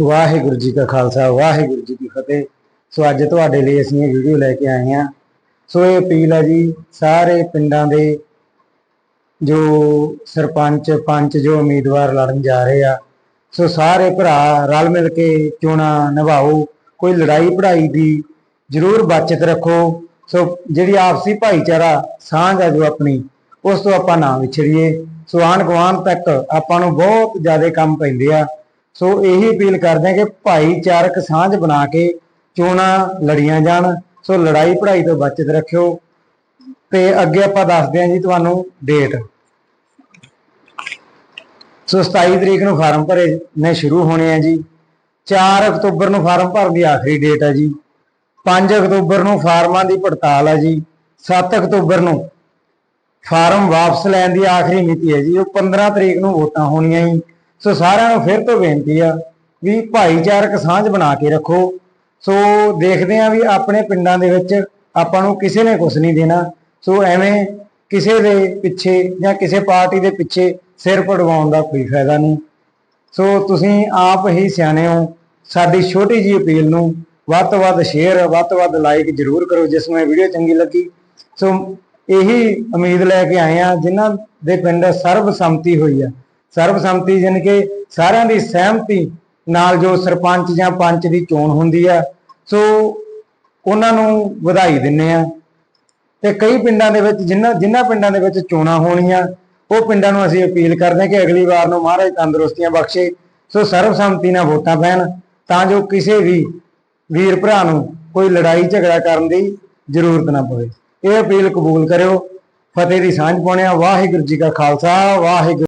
ਵਾਹਿਗੁਰੂ ਜੀ ਕਾ ਖਾਲਸਾ, ਵਾਹਿਗੁਰੂ ਜੀ ਕੀ ਫਤਿਹ। ਸੋ ਅੱਜ ਤੁਹਾਡੇ ਲਈ ਅਸੀਂ ਇਹ ਵੀਡੀਓ ਲੈ ਕੇ ਆਏ ਹਾਂ। ਸੋ ਇਹ ਅਪੀਲ ਹੈ ਜੀ, ਸਾਰੇ ਪਿੰਡਾਂ ਦੇ ਜੋ ਸਰਪੰਚ, ਪੰਚ, ਜੋ ਉਮੀਦਵਾਰ ਲੜਨ ਜਾ ਰਹੇ ਆ, ਸੋ ਸਾਰੇ ਭਰਾ ਰਲ ਮਿਲ ਕੇ ਚੋਣਾਂ ਨਿਭਾਓ। ਕੋਈ ਲੜਾਈ ਪੜਾਈ ਦੀ ਜ਼ਰੂਰ ਬਚਤ ਰੱਖੋ। ਸੋ ਜਿਹੜੀ ਆਪਸੀ ਭਾਈਚਾਰਾ ਸਾਂਝ ਹੈ ਜੋ ਆਪਣੀ, ਉਸ ਤੋਂ ਆਪਾਂ ਨਾ ਵਿਛੜੀਏ। ਸੋ ਆਣ ਗੁਆਂਢ ਤੱਕ ਆਪਾਂ ਨੂੰ ਬਹੁਤ ਜ਼ਿਆਦਾ ਕੰਮ ਪੈਂਦੇ ਆ। ਸੋ ਇਹੀ ਅਪੀਲ ਕਰਦੇ ਹਾਂ ਕਿ ਭਾਈਚਾਰਕ ਸਾਂਝ ਬਣਾ ਕੇ ਚੋਣਾਂ ਲੜੀਆਂ ਜਾਣ, ਸੋ ਲੜਾਈ ਪੜਾਈ ਤੋਂ ਬਚਤ ਰੱਖਿਓ। ਤੇ ਅੱਗੇ ਆਪਾਂ ਦੱਸਦੇ ਹਾਂ ਜੀ ਤੁਹਾਨੂੰ ਡੇਟ ਸੋ 27 ਤਰੀਕ ਨੂੰ ਫਾਰਮ ਭਰੇ ਨੇ ਸ਼ੁਰੂ ਹੋਣੇ ਆ ਜੀ। 4 ਅਕਤੂਬਰ ਨੂੰ ਫਾਰਮ ਭਰਨ ਦੀ ਆਖਰੀ ਡੇਟ ਹੈ ਜੀ। 5 ਅਕਤੂਬਰ ਨੂੰ ਫਾਰਮਾਂ ਦੀ ਪੜਤਾਲ ਹੈ ਜੀ। 7 ਅਕਤੂਬਰ ਨੂੰ ਫਾਰਮ ਵਾਪਸ ਲੈਣ ਦੀ ਆਖਰੀ ਮਿਤੀ ਹੈ ਜੀ। ਉਹ 15 ਤਰੀਕ ਨੂੰ ਵੋਟਾਂ ਹੋਣੀਆਂ ਜੀ। ਸੋ ਸਾਰਿਆਂ ਨੂੰ ਫਿਰ ਤੋਂ ਬੇਨਤੀ ਆ ਵੀ ਭਾਈਚਾਰਕ ਸਾਂਝ ਬਣਾ ਕੇ ਰੱਖੋ। ਸੋ ਦੇਖਦੇ ਆ ਵੀ ਆਪਣੇ ਪਿੰਡਾਂ ਦੇ ਵਿੱਚ ਆਪਾਂ ਨੂੰ ਕਿਸੇ ਨੇ ਕੁਝ ਨਹੀਂ ਦੇਣਾ। ਸੋ ਐਵੇਂ ਕਿਸੇ ਦੇ ਪਿੱਛੇ ਜਾਂ ਕਿਸੇ ਪਾਰਟੀ ਦੇ ਪਿੱਛੇ ਸਿਰ ਪੜਵਾਉਣ ਦਾ ਕੋਈ ਫਾਇਦਾ ਨਹੀਂ। ਸੋ ਤੁਸੀਂ ਆਪ ਹੀ ਸਿਆਣੇ ਹੋ। ਸਾਡੀ ਛੋਟੀ ਜਿਹੀ ਅਪੀਲ ਨੂੰ ਵੱਧ ਤੋਂ ਵੱਧ ਸ਼ੇਅਰ ਵੱਧ ਤੋਂ ਵੱਧ ਲਾਈਕ ਜ਼ਰੂਰ ਕਰੋ ਜਿਸ ਨੂੰ ਇਹ ਵੀਡੀਓ ਚੰਗੀ ਲੱਗੀ। ਸੋ ਇਹੀ ਉਮੀਦ ਲੈ ਕੇ ਆਏ ਆ ਜਿਨ੍ਹਾਂ ਦੇ ਪਿੰਡ ਸਰਬਸੰਮਤੀ ਹੋਈ ਆ। ਸਰਬਸੰਮਤੀ ਜਾਣੀ ਕਿ ਸਾਰਿਆਂ ਦੀ ਸਹਿਮਤੀ ਨਾਲ ਜੋ ਸਰਪੰਚ ਜਾਂ ਪੰਚ ਦੀ ਚੋਣ ਹੁੰਦੀ ਆ, ਸੋ ਉਹਨਾਂ ਨੂੰ ਵਧਾਈ ਦਿੰਨੇ ਆ। ਤੇ ਕਈ ਪਿੰਡਾਂ ਦੇ ਵਿੱਚ ਜਿਨ੍ਹਾਂ ਜਿਨ੍ਹਾਂ ਪਿੰਡਾਂ ਦੇ ਵਿੱਚ ਚੋਣਾਂ ਹੋਣੀਆਂ, ਉਹ ਪਿੰਡਾਂ ਨੂੰ ਅਸੀਂ ਅਪੀਲ ਕਰਦੇ ਹਾਂ ਕਿ ਅਗਲੀ ਵਾਰ ਨੂੰ ਮਹਾਰਾਜ ਤੰਦਰੁਸਤੀਆਂ ਬਖਸ਼ੇ, ਸੋ ਸਰਬਸੰਮਤੀ ਨਾਲ ਵੋਟਾਂ ਪੈਣ, ਤਾਂ ਜੋ ਕਿਸੇ ਵੀ ਵੀਰ ਭਰਾ ਨੂੰ ਕੋਈ ਲੜਾਈ ਝਗੜਾ ਕਰਨ ਦੀ ਜ਼ਰੂਰਤ ਨਾ ਪਵੇ। ਇਹ ਅਪੀਲ ਕਬੂਲ ਕਰਿਓ। ਫਤਿਹ ਦੀ ਸਾਂਝ ਪਾਉਣੇ ਆ ਵਾਹਿਗੁਰੂ ਜੀ ਕਾ ਖਾਲਸਾ, ਵਾਹਿਗੁਰੂ